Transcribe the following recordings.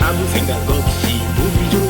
아무 생각 없이 보기 좋은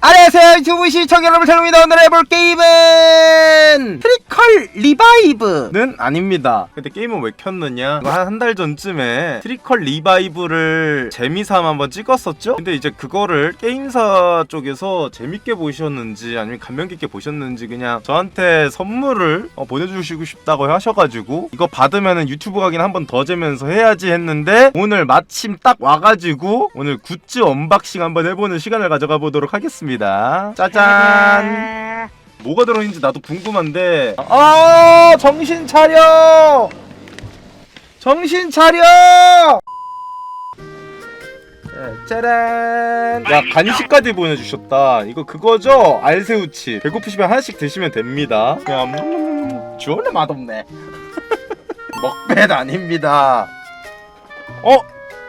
안녕하세요 유튜브 시청자 여러분 저입니다 오늘 해볼 게임은 트 리컬 리바이브는 아닙니다. 근데 게임은 왜 켰느냐? 한 달 전쯤에 트리컬 리바이브를 재미삼아 한번 찍었었죠? 근데 이제 그거를 게임사 쪽에서 재밌게 보셨는지 아니면 감명 깊게 보셨는지 그냥 저한테 선물을 어, 보내주시고 싶다고 하셔가지고 이거 받으면은 유튜브 가긴 한 번 더 재면서 해야지 했는데 오늘 마침 딱 와가지고 오늘 굿즈 언박싱 한번 해보는 시간을 가져가 보도록 하겠습니다. 짜잔 뭐가 들어있는지 나도 궁금한데. 아 정신 차려! 정신 차려! 네, 짜란. 야 간식까지 보내주셨다. 이거 그거죠? 알새우치. 배고프시면 하나씩 드시면 됩니다. 그냥 음, 존나 맛없네. 먹뱃 아닙니다. 어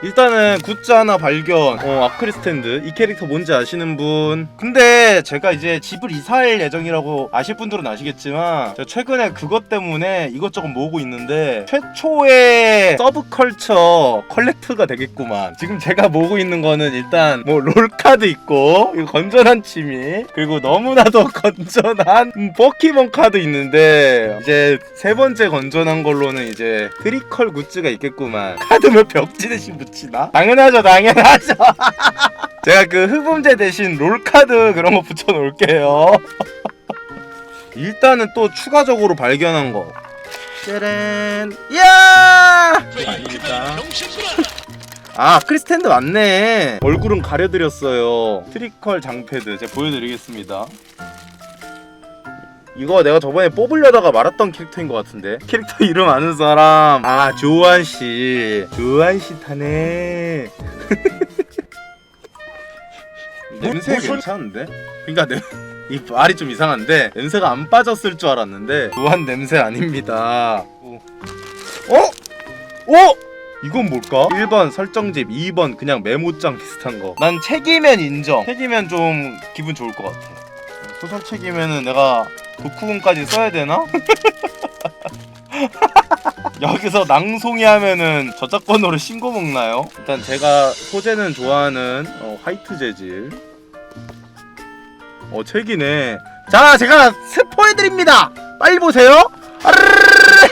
일단은 굿즈 하나 발견. 어 아크릴 스탠드. 이 캐릭터 뭔지 아시는 분? 근데 제가 이제 집을 이사할 예정이라고 아실 분들은 아시겠지만 제가 최근에 그것 때문에 이것저것 모으고 있는데 최초의 서브컬처 컬렉트가 되겠구만. 지금 제가 모으고 있는 거는 일단 뭐 롤카드 있고 건전한 취미 그리고 너무나도 건전한 음, 포켓몬 카드 있는데 이제 세 번째 건전한 걸로는 이제 트리컬 굿즈가 있겠구만. 카드면 벽지 대신 붙이나? 당연하죠 당연하죠. 제가 그 흡음제 대신 롤카드 그런 거 붙여 놓을게요. 일단은 또 추가적으로 발견한 거. 짜란. 이야 아닙니다. 아 크리스탠드 맞네. 얼굴은 가려드렸어요. 트리컬 장패드 제가 보여드리겠습니다 이거 내가 저번에 뽑으려다가 말았던 캐릭터인 것 같은데 캐릭터 이름 아는 사람 아 조한씨 조한씨 타네 냄새 괜찮은데? 그니까 내... 이 말이 좀 이상한데 냄새가 안 빠졌을 줄 알았는데 조한 냄새 아닙니다 어? 어? 이건 뭘까? 1번 설정집, 2번 그냥 메모장 비슷한 거. 난 책이면 인정. 책이면 좀 기분 좋을 것 같아. 소설 책이면은 내가 독후공까지 써야 되나? 여기서 낭송이 하면은 저작권으로 신고 먹나요? 일단 제가 소재는 좋아하는 어, 화이트 재질. 어 책이네. 자 제가 스포해드립니다. 빨리 보세요. 아르르르르.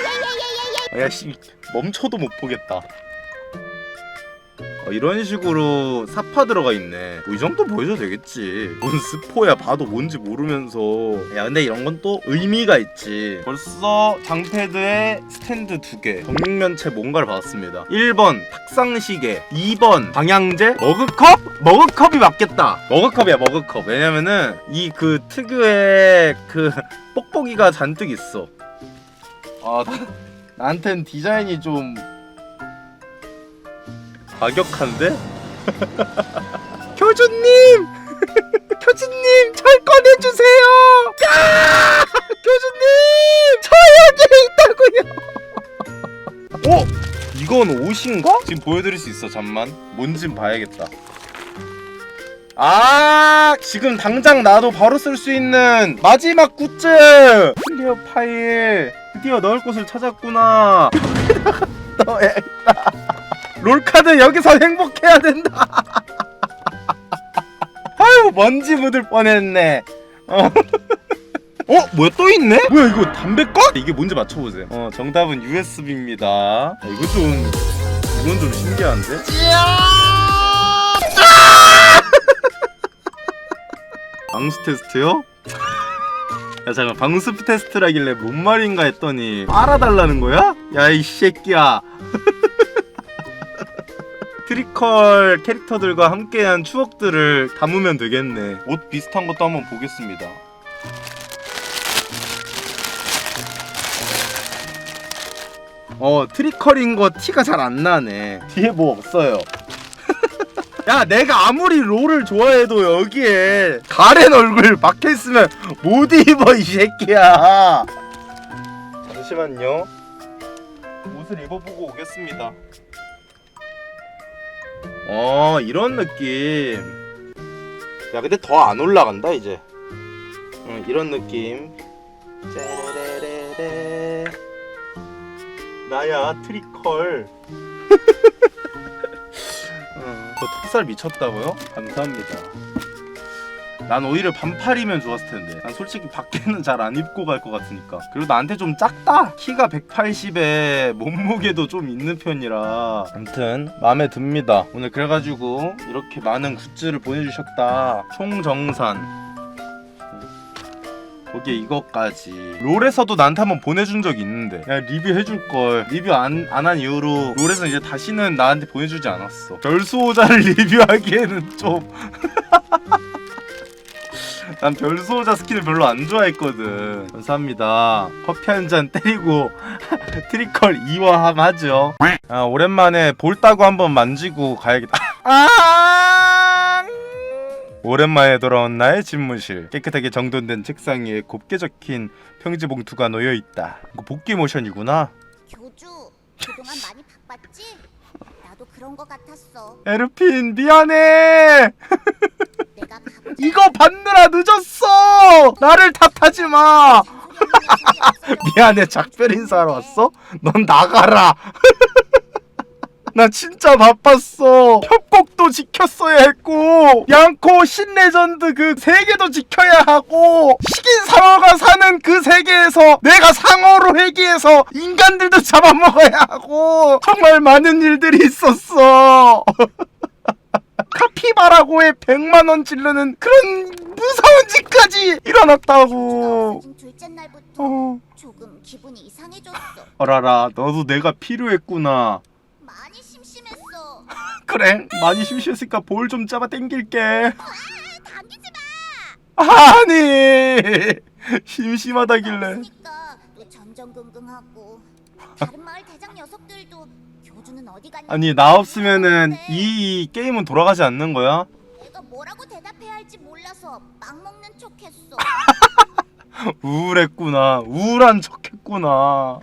야씨 멈춰도 못 보겠다. 어, 이런 식으로 사파 들어가 있네. 뭐 이 정도 보여줘도 되겠지. 뭔 스포야 봐도 뭔지 모르면서. 야 근데 이런 건 또 의미가 있지. 벌써 장패드에 스탠드 두 개. 정육면체 뭔가를 받았습니다. 1번 탁상시계, 2번 방향제, 머그컵? 머그컵이 맞겠다. 머그컵이야 머그컵. 왜냐면은 이 그 특유의 그 뽁뽁이가 잔뜩 있어. 아 나한텐 디자인이 좀 과격한데? 교주님! 교주님 절 꺼내주세요! 야! 교주님! 저 여기 있다고요! 어? 이건 옷인가? 지금 보여드릴 수 있어 잠만 뭔진 봐야겠다 아 지금 당장 나도 바로 쓸 수 있는 마지막 굿즈 클리어 파일 드디어 넣을 곳을 찾았구나 넣어야겠다 롤카드 여기서 행복해야 된다 아유 먼지 묻을 뻔했네 어. 어? 뭐야 또 있네? 뭐야 이거 담배 꺼? 이게 뭔지 맞춰보세요 어 정답은 USB입니다 이거 좀 이건 좀 신기한데? 방수 테스트요? 야 잠깐 방수 테스트라길래 뭔 말인가 했더니 알아달라는 거야? 야 이 새끼야 트리컬 캐릭터들과 함께한 추억들을 담으면 되겠네. 옷 비슷한 것도 한번 보겠습니다. 어 트리컬인 거 티가 잘 안 나네. 뒤에 뭐 없어요. 야 내가 아무리 롤을 좋아해도 여기에 가렌 얼굴 박혀있으면 못 입어 이 새끼야. 잠시만요. 옷을 입어보고 오겠습니다 어, 네. 어 이런 느낌. 야 근데 더 안 올라간다 이제. 응, 이런 느낌. 짜라라라라. 나야 트리컬. 어, 저 턱살 미쳤다고요? 감사합니다. 난 오히려 반팔이면 좋았을 텐데. 난 솔직히 밖에는 잘 안 입고 갈 것 같으니까. 그리고 나한테 좀 작다. 키가 180에 몸무게도 좀 있는 편이라. 아무튼 마음에 듭니다. 오늘 그래가지고 이렇게 많은 굿즈를 보내주셨다. 총정산. 거기에 이것까지 롤에서도 나한테 한번 보내준 적이 있는데 야 리뷰 해줄 걸 리뷰 안 안 한 이후로 롤에서 이제 다시는 나한테 보내주지 않았어 별수호자를 리뷰하기에는 좀 난 별수호자 스킨을 별로 안 좋아했거든 감사합니다 커피 한 잔 때리고 트리컬 2화함 하죠 아 오랜만에 볼 따고 한번 만지고 가야겠다 아 오랜만에 돌아온 나의 집무실 깨끗하게 정돈된 책상 위에 곱게 적힌 평지 봉투가 놓여 있다. 이거 복귀 모션이구나. 교주 그동안 많이 바빴지? 나도 그런 거 같았어. 에르핀 미안해. 내가 가보자. 이거 받느라 늦었어. 나를 탓하지 마. 미안해 작별 인사하러 왔어? 넌 나가라. 나 진짜 바빴어. 협곡도 지켰어야 했고, 양코 신레전드 그 세계도 지켜야 하고, 식인 상어가 사는 그 세계에서 내가 상어로 회귀해서 인간들도 잡아먹어야 하고, 정말 많은 일들이 있었어. 카피바라고에 100만 원 질르는 그런 무서운 짓까지 일어났다고. 없어진 둘째 날부터 어. 조금 기분이 이상해졌어. 어라라, 너도 내가 필요했구나. 그래, 많이 심심했으니까 볼 좀 잡아 당길게. 아, 당기지 마. 아니, 심심하다길래. 또 전전긍긍하고 다른 마을 대장 녀석들도 교주는 어디 갔냐? 아니, 나 없으면은 이 게임은 돌아가지 않는 거야? 내가 뭐라고 대답해야 할지 몰라서 빵 먹는 척했어. 우울했구나. 우울한 척했구나. 어.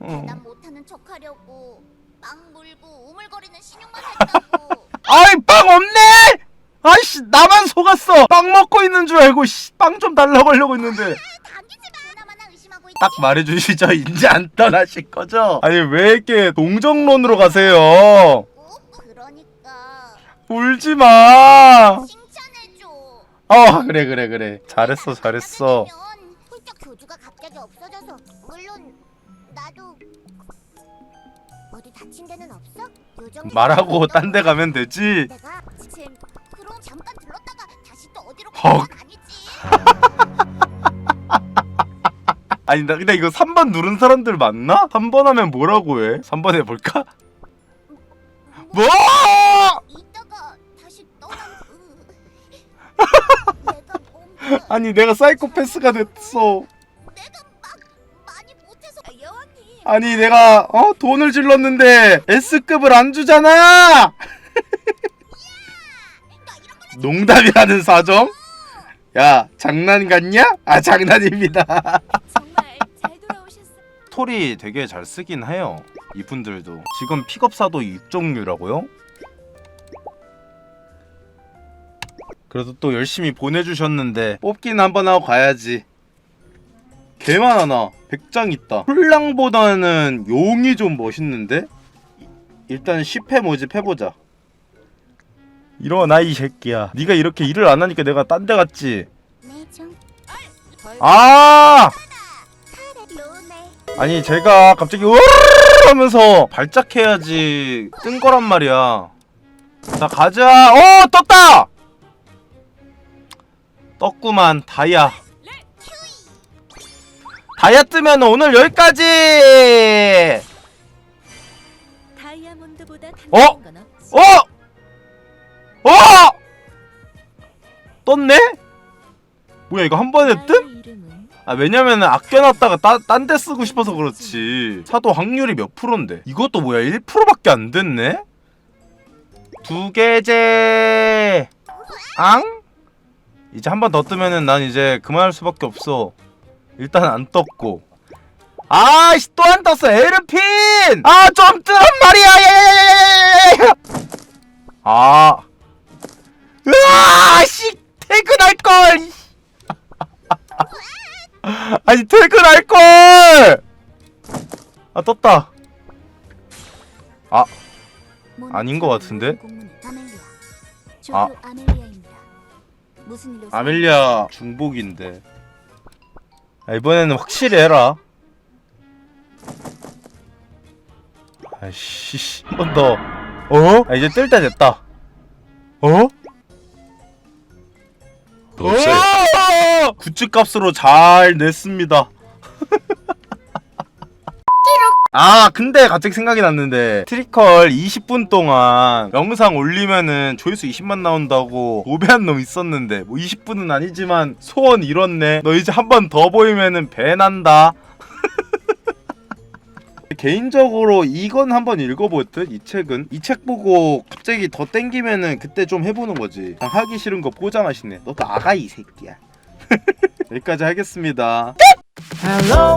대답 못하는 척하려고 빵 물고 우물거리는 신용만 했다고. 아이, 빵 없네! 아이씨, 나만 속았어! 빵 먹고 있는 줄 알고, 씨, 빵좀 달라고 하려고 했는데. 있지. 딱 말해주시죠. 이제 안 떠나실 거죠? 아니, 왜 이렇게 동정론으로 가세요? 그러니까 울지 마! 칭찬해줘. 어, 그래, 그래, 그래. 잘했어, 잘했어. 받아들이면 훌쩍 교주가 갑자기 없어져서 물론 나도 어디 다친 데는 없어? 요정 말하고 딴 데 가면 되지. 내가 지금 그럼 잠깐 들렀다가 다시 또 어디로 헉. 가는 건 아니지? 아니, 나 근데 이거 3번 누른 사람들 맞나? 3번 하면 뭐라고 해? 3번 해볼까? 뭐! 이따가 다시 떠난 그 내가 뭔가 아니, 내가 사이코패스가 됐어. 아니, 내가, 어? 돈을 질렀는데, S급을 안 주잖아! 농담이라는 사정? 야, 장난 같냐? 아, 장난입니다. 정말 잘 돌아오셨어. 스토리 되게 잘 쓰긴 해요. 이분들도. 지금 픽업사도 6종류라고요? 그래도 또 열심히 보내주셨는데 뽑기는 한번 하고 가야지. 개 많아 나. 100장 있다. 훌랑보다는 용이 좀 멋있는데? 일단 10회 모집해보자. 일어나 이 새끼야. 네가 이렇게 일을 안 하니까 내가 딴 데 갔지. 아! 아니 제가 갑자기 으르르 하면서 발작해야지 뜬 거란 말이야 자 가자 어 떴다 떴구만 다이아 다이아 뜨면 오늘 여기까지 다이아몬드보다 어? 단단한 건 없지. 어? 어? 떴네? 뭐야 이거 한 번에 뜸? 나의 이름은 아 왜냐면 아껴놨다가 딴 데 쓰고 싶어서 그렇지 사도 확률이 몇 프로인데 이것도 뭐야 1%밖에 안 됐네 두 개제 앙? 이제 한 번 더 뜨면은 난 이제 그만할 수밖에 없어 일단 안 떴고. 아이씨 또 안 떴어. 에르핀! 아 좀 뜨란 말이야. 예아. 으아씨 퇴근할걸. 아니 퇴근할걸. 아 떴다. 아. 아닌 것 같은데? 아. 아멜리아 중복인데. 아, 이번에는 확실히 해라 아이씨 한 번 더 어? 아 이제 뜰 때 됐다 어? 어! 굿즈 값으로 잘 냈습니다 아 근데 갑자기 생각이 났는데 트리컬 20분 동안 영상 올리면은 조회수 20만 나온다고 도배한 놈 있었는데 뭐 20분은 아니지만 소원 이뤘네. 너 이제 한 번 더 보이면은 배 난다. 개인적으로 이건 한번 읽어볼 듯이 책은. 이 책 보고 갑자기 더 땡기면은 그때 좀 해보는 거지. 그냥 하기 싫은 거 포장하시네. 너도 아가 이 새끼야. 여기까지 하겠습니다. Hello,